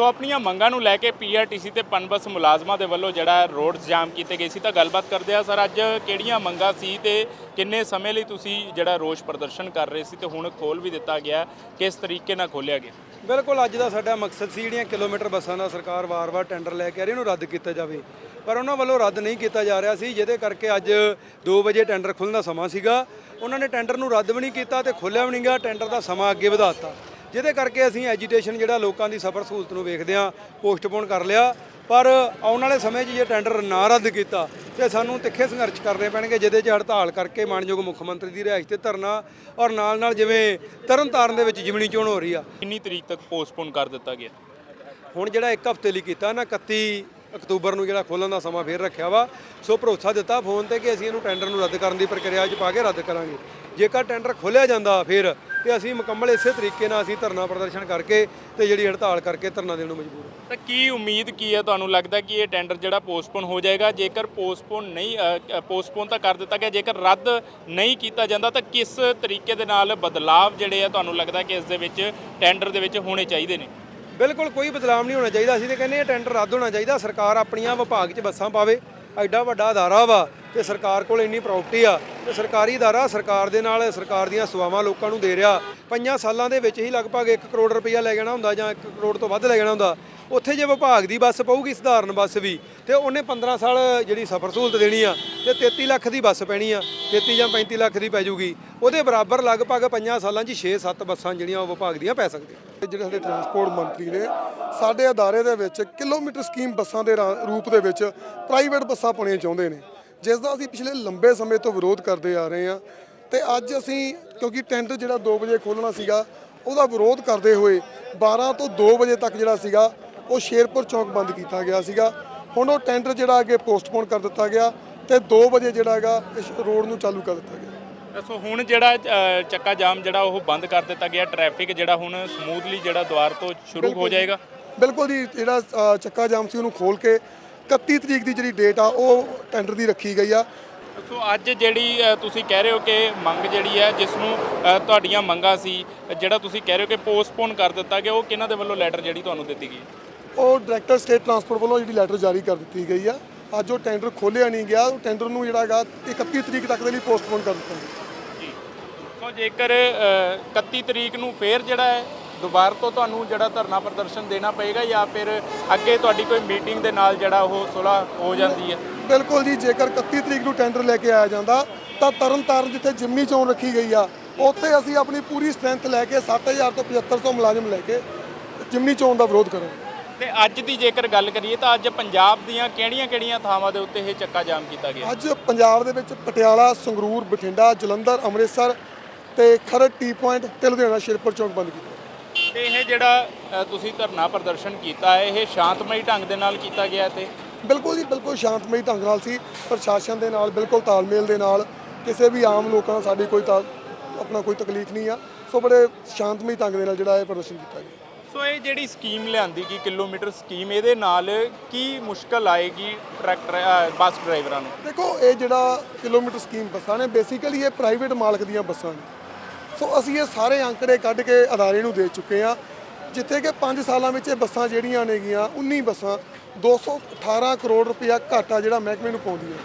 ਸੋ ਆਪਣੀਆਂ ਮੰਗਾਂ ਨੂੰ ਲੈ ਕੇ ਪੀਆਰਟੀਸੀ ਤੇ ਪਨਬਸ ਮੁਲਾਜ਼ਮਾਂ ਦੇ ਵੱਲੋਂ ਜਿਹੜਾ ਰੋਡ ਜਾਮ ਕੀਤੇ ਗਏ ਸੀ ਤਾਂ ਗੱਲਬਾਤ ਕਰਦੇ ਆ। ਸਰ, ਅੱਜ ਕਿਹੜੀਆਂ ਮੰਗਾਂ ਸੀ ਤੇ ਕਿੰਨੇ ਸਮੇਂ ਲਈ ਤੁਸੀਂ ਜਿਹੜਾ ਰੋਸ ਪ੍ਰਦਰਸ਼ਨ ਕਰ ਰਹੇ ਸੀ ਤੇ ਹੁਣ ਖੋਲ ਵੀ ਦਿੱਤਾ ਗਿਆ ਕਿਸ ਤਰੀਕੇ ਨਾਲ ਖੋਲਿਆ ਗਿਆ? ਬਿਲਕੁਲ, ਅੱਜ ਦਾ ਸਾਡਾ ਮਕਸਦ ਸੀ ਜਿਹੜੀਆਂ ਕਿਲੋਮੀਟਰ ਬੱਸਾਂ ਦਾ ਸਰਕਾਰ ਵਾਰ-ਵਾਰ ਟੈਂਡਰ ਲੈ ਕੇ ਆ ਰਹੀ ਉਹਨੂੰ ਰੱਦ ਕੀਤਾ ਜਾਵੇ। ਪਰ ਉਹਨਾਂ ਵੱਲੋਂ ਰੱਦ ਨਹੀਂ ਕੀਤਾ ਜਾ ਰਿਹਾ ਸੀ, ਜਿਹਦੇ ਕਰਕੇ ਅੱਜ 2 ਵਜੇ ਟੈਂਡਰ ਖੁੱਲ੍ਹਣ ਦਾ ਸਮਾਂ ਸੀਗਾ। ਉਹਨਾਂ ਨੇ ਟੈਂਡਰ ਨੂੰ ਰੱਦ ਵੀ ਨਹੀਂ ਕੀਤਾ ਤੇ ਖੋਲ੍ਹਿਆ ਵੀ ਨਹੀਂ ਗਿਆ, ਟੈਂਡਰ ਦਾ ਸਮਾਂ ਅੱਗੇ ਵਧਾ ਦਿੱਤਾ। ਜਿਹਦੇ ਕਰਕੇ ਅਸੀਂ ਐਜੀਟੇਸ਼ਨ ਜਿਹੜਾ ਲੋਕਾਂ ਦੀ ਸਫਰ ਸਹੂਲਤ ਨੂੰ ਵੇਖਦੇ ਆ ਪੋਸਟਪੋਨ ਕਰ ਲਿਆ। ਪਰ ਆਉਣ ਵਾਲੇ ਸਮੇਂ 'ਚ ਜੇ ਟੈਂਡਰ ਨਾ ਰੱਦ ਕੀਤਾ ਤੇ ਸਾਨੂੰ ਤਿੱਖੇ ਸੰਘਰਸ਼ ਕਰਨੇ ਪੈਣਗੇ ਜਿਹਦੇ 'ਚ ਹੜਤਾਲ ਕਰਕੇ ਮਾਨਯੋਗ ਮੁੱਖ ਮੰਤਰੀ ਦੀ ਰਿਹਾਇਸ਼ ਤੇ ਧਰਨਾ ਔਰ ਨਾਲ ਨਾਲ ਜਿਵੇਂ ਤਰਨਤਾਰਨ ਦੇ ਵਿੱਚ ਜਿਮਣੀ ਚੋਣ ਹੋ ਰਹੀ ਆ। ਕਿੰਨੀ ਤਰੀਕ ਤੱਕ ਪੋਸਟਪੋਨ ਕਰ ਦਿੱਤਾ ਗਿਆ? ਹੁਣ ਜਿਹੜਾ ਇੱਕ ਹਫ਼ਤੇ ਲਈ ਕੀਤਾ ਨਾ 31 ਅਕਤੂਬਰ ਨੂੰ ਜਿਹੜਾ ਖੋਲਣ ਦਾ ਸਮਾਂ ਫੇਰ ਰੱਖਿਆ ਵਾ। ਸੋ ਭਰੋਸਾ ਦਿੱਤਾ ਫੋਨ ਤੇ ਕਿ ਅਸੀਂ ਇਹਨੂੰ ਟੈਂਡਰ ਨੂੰ ਰੱਦ ਕਰਨ ਦੀ ਪ੍ਰਕਿਰਿਆ 'ਚ ਪਾ ਕੇ ਰੱਦ ਕਰਾਂਗੇ। ਜੇਕਰ ਟੈਂਡਰ ਖੋਲ੍ਹਿਆ ਜਾਂਦਾ ਫਿਰ ਤੇ ਅਸੀਂ ਮੁਕੰਮਲ ਇਸੇ ਤਰੀਕੇ ਨਾਲ ਅਸੀਂ ਧਰਨਾ ਪ੍ਰਦਰਸ਼ਨ ਕਰਕੇ ਤੇ ਜਿਹੜੀ ਹੜਤਾਲ ਕਰਕੇ ਧਰਨਾ ਦੇਣ ਨੂੰ ਮਜਬੂਰ ਹਾਂ। ਤਾਂ ਕੀ ਉਮੀਦ ਕੀ ਹੈ ਤੁਹਾਨੂੰ ਲੱਗਦਾ ਕਿ ਇਹ ਟੈਂਡਰ ਜਿਹੜਾ ਪੋਸਟਪੋਨ ਹੋ ਜਾਏਗਾ? ਜੇਕਰ ਪੋਸਟਪੋਨ ਨਹੀਂ ਪੋਸਟਪੋਨ ਤਾਂ ਕਰ ਦਿੱਤਾ ਗਿਆ। ਜੇਕਰ ਰੱਦ ਨਹੀਂ ਕੀਤਾ ਜਾਂਦਾ ਤਾਂ ਕਿਸ ਤਰੀਕੇ ਦੇ ਨਾਲ ਬਦਲਾਵ ਜਿਹੜੇ ਆ ਤੁਹਾਨੂੰ ਲੱਗਦਾ ਕਿ ਇਸ ਦੇ ਵਿੱਚ ਟੈਂਡਰ ਦੇ ਵਿੱਚ ਹੋਣੇ ਚਾਹੀਦੇ ਨੇ? ਬਿਲਕੁਲ ਕੋਈ ਬਦਲਾਵ ਨਹੀਂ ਹੋਣਾ ਚਾਹੀਦਾ। ਅਸੀਂ ਤੇ ਕਹਿੰਦੇ ਇਹ ਟੈਂਡਰ ਰੱਦ ਹੋਣਾ ਚਾਹੀਦਾ। ਸਰਕਾਰ ਆਪਣੀਆਂ ਵਿਭਾਗ 'ਚ ਬੱਸਾਂ ਪਾਵੇ। ਐਡਾ ਵੱਡਾ ਅਦਾਰਾ ਵਾ ਤੇ ਸਰਕਾਰ ਕੋਲ ਇੰਨੀ ਪ੍ਰਾਪਰਟੀ ਆ ਤੇ ਸਰਕਾਰੀ ਅਦਾਰਾ ਸਰਕਾਰ ਦੇ ਨਾਲ ਸਰਕਾਰ ਦੀਆਂ ਸੇਵਾਵਾਂ ਲੋਕਾਂ ਨੂੰ ਦੇ ਰਿਹਾ। ਪੰਜਾਂ ਸਾਲਾਂ ਦੇ ਵਿੱਚ ਹੀ ਲਗਭਗ 1 ਕਰੋੜ ਰੁਪਈਆ ਲੈ ਜਾਣਾ ਹੁੰਦਾ ਜਾਂ 1 ਕਰੋੜ ਤੋਂ ਵੱਧ ਲੈ ਜਾਣਾ ਹੁੰਦਾ। ਉੱਥੇ ਜੇ ਵਿਭਾਗ ਦੀ ਬੱਸ ਪਊਗੀ, ਸਧਾਰਨ ਬੱਸ ਵੀ, ਤੇ ਉਹਨੇ 15 ਸਾਲ ਜਿਹੜੀ ਸਫ਼ਰ ਸਹੂਲਤ ਦੇਣੀ ਆ, ਤੇ 33 ਲੱਖ ਦੀ ਬੱਸ ਪੈਣੀ ਆ 33 ਜਾਂ 35 ਲੱਖ ਦੀ ਪੈ ਜੂਗੀ। ਉਹਦੇ ਬਰਾਬਰ ਲਗਭਗ ਪੰਜਾਂ ਸਾਲਾਂ 'ਚ 6-7 ਬੱਸਾਂ ਜਿਹੜੀਆਂ ਉਹ ਵਿਭਾਗ ਦੀਆਂ ਪੈ ਸਕਦੀਆਂ। ਜਿਹੜੇ ਸਾਡੇ ਟਰਾਂਸਪੋਰਟ ਮੰਤਰੀ ਨੇ, ਸਾਡੇ ਅਦਾਰੇ ਦੇ ਵਿੱਚ ਕਿਲੋਮੀਟਰ ਸਕੀਮ ਬੱਸਾਂ ਦੇ ਰਾ- ਰੂਪ ਦੇ ਵਿੱਚ ਪ੍ਰਾਈਵੇਟ ਬੱਸਾਂ ਪਾਉਣੀਆਂ ਚਾਹੁੰਦੇ ਨੇ। ਜਿਸ ਦਾ ਅਸੀਂ ਪਿਛਲੇ ਲੰਬੇ ਸਮੇਂ ਤੋਂ ਵਿਰੋਧ ਕਰਦੇ ਆ ਰਹੇ ਹਾਂ, ਤੇ ਅੱਜ ਅਸੀਂ, ਕਿਉਂਕਿ ਟੈਂਟ ਜਿਹੜਾ 2 ਵਜੇ ਖੋਲਣਾ ਸੀਗਾ, ਉਹਦਾ ਵਿਰੋਧ ਕਰਦੇ ਹੋਏ 12 ਤੋਂ 2 ਵਜੇ ਤੱਕ ਜਿਹੜਾ ਸੀਗਾ ਉਹ ਸ਼ੇਰਪੁਰ ਚੌਕ ਬੰਦ ਕੀਤਾ ਗਿਆ ਸੀਗਾ। ਹੁਣ ਉਹ ਟੈਂਡਰ ਜਿਹੜਾ ਅੱਗੇ ਪੋਸਟਪੋਨ ਕਰ ਦਿੱਤਾ ਗਿਆ ਤੇ 2 ਵਜੇ ਜਿਹੜਾ ਹੈਗਾ ਇਸ ਰੋਡ ਨੂੰ ਚਾਲੂ ਕਰ ਦਿੱਤਾ ਗਿਆ। ਸੋ ਹੁਣ ਜਿਹੜਾ ਅ, ਚੱਕਾ ਜਾਮ ਜਿਹੜਾ ਉਹ ਬੰਦ ਕਰ ਦਿੱਤਾ ਗਿਆ। ਟ੍ਰੈਫਿਕ ਜਿਹੜਾ ਹੁਣ ਸਮੂਥਲੀ ਜਿਹੜਾ ਦੁਆਰ ਤੋਂ ਸ਼ੁਰੂ ਹੋ ਜਾਏਗਾ। ਬਿਲਕੁਲ ਜੀ ਜਿਹੜਾ ਅ, ਚੱਕਾ ਜਾਮ ਸੀ ਉਹਨੂੰ ਖੋਲ ਕੇ 31 ਤਰੀਕ ਦੀ ਜਿਹੜੀ ਡੇਟ ਆ ਉਹ ਟੈਂਡਰ ਦੀ ਰੱਖੀ ਗਈ ਆ। ਸੋ ਅੱਜ ਜਿਹੜੀ ਅ, ਤੁਸੀਂ ਕਹਿ ਰਹੇ ਹੋ ਕਿ ਮੰਗ ਜਿਹੜੀ ਹੈ ਜਿਸ ਨੂੰ ਅ, ਤੁਹਾਡੀਆਂ ਮੰਗਾਂ ਸੀ ਜਿਹੜਾ ਤੁਸੀਂ ਕਹਿ ਰਹੇ ਹੋ ਕਿ ਪੋਸਟਪੋਨ ਕਰ ਦਿੱਤਾ ਗਿਆ ਉਹ ਕਿਹਨਾਂ ਦੇ ਵੱਲੋਂ ਲੈਟਰ ਜਿਹੜੀ ਤੁਹਾਨੂੰ ਦਿੱਤੀ ਗਈ? ਉਹ ਡਾਇਰੈਕਟਰ ਸਟੇਟ ਟਰਾਂਸਪੋਰਟ ਵੱਲੋਂ ਜਿਹੜੀ ਲੈਟਰ ਜਾਰੀ ਕਰ ਦਿੱਤੀ ਗਈ ਆ। ਅੱਜ ਉਹ ਟੈਂਡਰ ਖੋਲਿਆ ਨਹੀਂ ਗਿਆ ਉਹ ਟੈਂਡਰ ਨੂੰ ਜਿਹੜਾ ਹੈਗਾ 31 ਤਰੀਕ ਤੱਕ ਦੇ ਲਈ ਪੋਸਟਪੋਨ ਕਰ ਦਿੱਤਾ। ਗਿਆ ਜੀ। ਸੋ ਜੇਕਰ ਅ, 31 ਤਰੀਕ ਨੂੰ ਫੇਰ ਜਿਹੜਾ ਹੈ ਦੁਬਾਰਾ ਤੋਂ ਤੁਹਾਨੂੰ ਜਿਹੜਾ ਧਰਨਾ ਪ੍ਰਦਰਸ਼ਨ ਦੇਣਾ ਪਏਗਾ ਜਾਂ ਫਿਰ ਅੱਗੇ ਤੁਹਾਡੀ ਕੋਈ ਮੀਟਿੰਗ ਦੇ ਨਾਲ ਜਿਹੜਾ ਉਹ ਸੁਲ੍ਹਾ ਹੋ ਜਾਂਦੀ ਹੈ? ਬਿਲਕੁਲ ਜੀ ਜੇਕਰ 31 ਤਰੀਕ ਨੂੰ ਟੈਂਡਰ ਲੈ ਕੇ ਆਇਆ ਜਾਂਦਾ ਤਾਂ ਤਰਨ ਤਾਰਨ ਜਿੱਥੇ ਜਿਮਨੀ ਚੋਣ ਰੱਖੀ ਗਈ ਆ ਉੱਥੇ ਅਸੀਂ ਆਪਣੀ ਪੂਰੀ ਸਟਰੈਂਥ ਲੈ ਕੇ 7000 ਤੋਂ 7500 ਮੁਲਾਜ਼ਮ ਲੈ ਕੇ ਜਿਮਨੀ ਚੋਣ ਦਾ ਵਿਰੋਧ ਕਰਾਂਗੇ। ਤੇ ਅੱਜ ਦੀ ਜੇਕਰ ਗੱਲ ਕਰੀਏ ਤਾਂ ਅੱਜ ਪੰਜਾਬ ਦੀਆਂ ਕਿਹੜੀਆਂ-ਕਿਹੜੀਆਂ ਥਾਵਾਂ ਦੇ ਉੱਤੇ ਇਹ ਚੱਕਾ ਜਾਮ ਕੀਤਾ ਗਿਆ? ਅੱਜ ਪੰਜਾਬ ਦੇ ਵਿੱਚ ਪਟਿਆਲਾ ਸੰਗਰੂਰ ਬਠਿੰਡਾ ਜਲੰਧਰ ਅੰਮ੍ਰਿਤਸਰ ਤੇ ਖਰੜ ਟੀ ਪੁਆਇੰਟ ਤੇ ਲੁਧਿਆਣਾ ਸ਼ੇਰਪੁਰ ਚੌਕ ਬੰਦ ਕੀਤਾ ਤੇ ਇਹ ਜਿਹੜਾ ਅ, ਤੁਸੀਂ ਧਰਨਾ ਪ੍ਰਦਰਸ਼ਨ ਕੀਤਾ ਹੈ ਇਹ ਸ਼ਾਂਤਮਈ ਢੰਗ ਦੇ ਨਾਲ ਕੀਤਾ ਗਿਆ ਤੇ ਬਿਲਕੁਲ ਜੀ ਬਿਲਕੁਲ ਸ਼ਾਂਤਮਈ ਢੰਗ ਨਾਲ ਸੀ। ਪ੍ਰਸ਼ਾਸਨ ਦੇ ਨਾਲ ਬਿਲਕੁਲ ਤਾਲਮੇਲ ਦੇ ਨਾਲ ਕਿਸੇ ਵੀ ਆਮ ਲੋਕਾਂ ਨਾਲ ਸਾਡੀ ਕੋਈ ਤਾਂ ਆਪਣਾ ਕੋਈ ਤਕਲੀਫ ਨਹੀਂ ਆ। ਸੋ ਬੜੇ ਸ਼ਾਂਤਮਈ ਢੰਗ ਦੇ ਨਾਲ ਜਿਹੜਾ ਇਹ ਪ੍ਰਦਰਸ਼ਨ ਕੀਤਾ ਗਿਆ। ਸੋ ਇਹ ਜਿਹੜੀ ਸਕੀਮ ਲਿਆਂਦੀ ਗਈ ਕਿਲੋਮੀਟਰ ਸਕੀਮ, ਇਹਦੇ ਨਾਲ ਕੀ ਮੁਸ਼ਕਲ ਆਏਗੀ ਟਰੈਕਟਰ ਬੱਸ ਡਰਾਈਵਰਾਂ ਨੂੰ? ਦੇਖੋ, ਇਹ ਜਿਹੜਾ ਕਿਲੋਮੀਟਰ ਸਕੀਮ ਬੱਸਾਂ ਨੇ ਬੇਸਿਕਲੀ ਇਹ ਪ੍ਰਾਈਵੇਟ ਮਾਲਕ ਦੀਆਂ ਬੱਸਾਂ ਨੇ। ਸੋ ਅਸੀਂ ਇਹ ਸਾਰੇ ਅੰਕੜੇ ਕੱਢ ਕੇ ਅਦਾਰੇ ਨੂੰ ਦੇ ਚੁੱਕੇ ਆ ਜਿੱਥੇ ਕਿ 5 ਸਾਲਾਂ ਵਿੱਚ ਇਹ ਬੱਸਾਂ ਜਿਹੜੀਆਂ ਨੇਗੀਆਂ 19 ਬੱਸਾਂ 218 ਕਰੋੜ ਰੁਪਇਆ ਘਾਟਾ ਜਿਹੜਾ ਮਹਿਕਮੇ ਨੂੰ ਪਾਉਂਦੀ ਹੈ।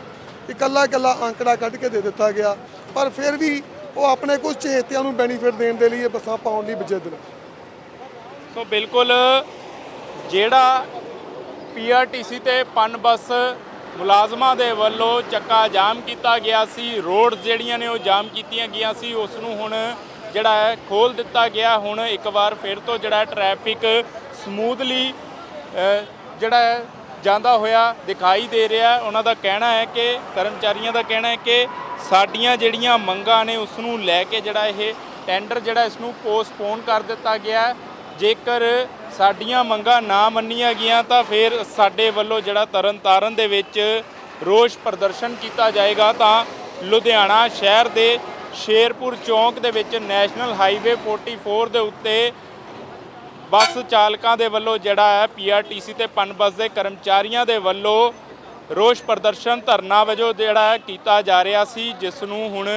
ਇਕੱਲਾ ਇਕੱਲਾ ਅੰਕੜਾ ਕੱਢ ਕੇ ਦੇ ਦਿੱਤਾ ਗਿਆ, ਪਰ ਫਿਰ ਵੀ ਉਹ ਆਪਣੇ ਕੁਝ ਚਹੇਤਿਆਂ ਨੂੰ ਬੈਨੀਫਿਟ ਦੇਣ ਦੇ ਲਈ ਇਹ ਬੱਸਾਂ ਪਾਉਣ ਲਈ ਬਜਿੱਦ ਨੇ। ਸੋ ਬਿਲਕੁਲ ਜਿਹੜਾ ਪੀਆਰਟੀਸੀ ਤੇ ਪਨ ਬੱਸ ਮੁਲਾਜ਼ਮਾਂ ਦੇ ਵੱਲੋਂ ਚੱਕਾ ਜਾਮ ਕੀਤਾ ਗਿਆ ਸੀ ਰੋਡ ਜਿਹੜੀਆਂ ਨੇ ਉਹ ਜਾਮ ਕੀਤੀਆਂ ਗਈਆਂ ਸੀ ਉਸ ਨੂੰ ਹੁਣ ਜਿਹੜਾ ਹੈ ਖੋਲ ਦਿੱਤਾ ਗਿਆ। ਹੁਣ ਇੱਕ ਵਾਰ ਫਿਰ ਤੋਂ ਜਿਹੜਾ ਟ੍ਰੈਫਿਕ ਸਮੂਥਲੀ ਜਿਹੜਾ ਜਾਂਦਾ ਹੋਇਆ ਦਿਖਾਈ ਦੇ ਰਿਹਾ। ਉਹਨਾਂ ਦਾ ਕਹਿਣਾ ਹੈ ਕਿ, ਕਰਮਚਾਰੀਆਂ ਦਾ ਕਹਿਣਾ ਹੈ ਕਿ ਸਾਡੀਆਂ ਜਿਹੜੀਆਂ ਮੰਗਾਂ ਨੇ ਉਸ ਨੂੰ ਲੈ ਕੇ ਜਿਹੜਾ ਇਹ ਟੈਂਡਰ ਜਿਹੜਾ ਇਸ ਨੂੰ ਪੋਸਟਪੋਨ ਕਰ ਦਿੱਤਾ ਗਿਆ। ਜੇਕਰ ਸਾਡੀਆਂ ਮੰਗਾਂ ਨਾ ਮੰਨੀਆਂ ਗਈਆਂ ਤਾਂ ਫਿਰ ਸਾਡੇ ਵੱਲੋਂ ਜਿਹੜਾ ਤਰਨਤਾਰਨ ਦੇ ਵਿੱਚ ਰੋਸ ਪ੍ਰਦਰਸ਼ਨ ਕੀਤਾ ਜਾਏਗਾ ਤਾਂ ਲੁਧਿਆਣਾ ਸ਼ਹਿਰ ਦੇ ਸ਼ੇਰਪੁਰ ਚੌਂਕ ਦੇ ਵਿੱਚ ਨੈਸ਼ਨਲ ਹਾਈਵੇ 44 ਦੇ ਉੱਤੇ ਬੱਸ ਚਾਲਕਾਂ ਦੇ ਵੱਲੋਂ ਜਿਹੜਾ ਹੈ ਪੀਆਰਟੀਸੀ ਤੇ ਪਨ ਬੱਸ ਦੇ ਕਰਮਚਾਰੀਆਂ ਦੇ ਵੱਲੋਂ ਰੋਸ ਪ੍ਰਦਰਸ਼ਨ ਧਰਨਾ ਵਜੋਂ ਜਿਹੜਾ ਕੀਤਾ ਜਾ ਰਿਹਾ ਸੀ, ਜਿਸ ਨੂੰ ਹੁਣ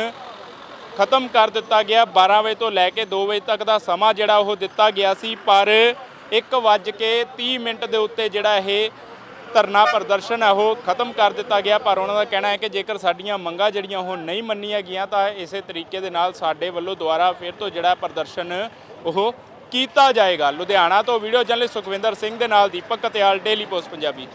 ਖਤਮ ਕਰ ਦਿੱਤਾ ਗਿਆ। 12 ਵਜੇ ਤੋਂ ਲੈ ਕੇ 2 ਵਜੇ ਤੱਕ ਦਾ ਸਮਾਂ ਜਿਹੜਾ ਉਹ ਦਿੱਤਾ ਗਿਆ ਸੀ, ਪਰ 1:30 ਮਿੰਟ ਦੇ ਉੱਤੇ ਜਿਹੜਾ ਇਹ ਧਰਨਾ ਪ੍ਰਦਰਸ਼ਨ ਹੈ, ਉਹ ਖਤਮ ਕਰ ਦਿੱਤਾ ਗਿਆ। ਪਰ ਉਹਨਾਂ ਦਾ ਕਹਿਣਾ ਹੈ ਕਿ ਜੇਕਰ ਸਾਡੀਆਂ ਮੰਗਾਂ ਜਿਹੜੀਆਂ ਉਹ ਨਹੀਂ ਮੰਨੀਆਂ ਗਈਆਂ, ਤਾਂ ਇਸੇ ਤਰੀਕੇ ਦੇ ਨਾਲ ਸਾਡੇ ਵੱਲੋਂ ਦੁਬਾਰਾ ਫਿਰ ਤੋਂ ਜਿਹੜਾ ਪ੍ਰਦਰਸ਼ਨ ਉਹ ਕੀਤਾ ਜਾਏਗਾ। ਲੁਧਿਆਣਾ ਤੋਂ ਵੀਡੀਓ ਜਰਨਲਿਸਟ ਸੁਖਵਿੰਦਰ ਸਿੰਘ ਦੇ ਨਾਲ ਦੀਪਕ ਕਤਿਆਲ ਡੇਲੀ ਪੋਸਟ ਪੰਜਾਬੀ।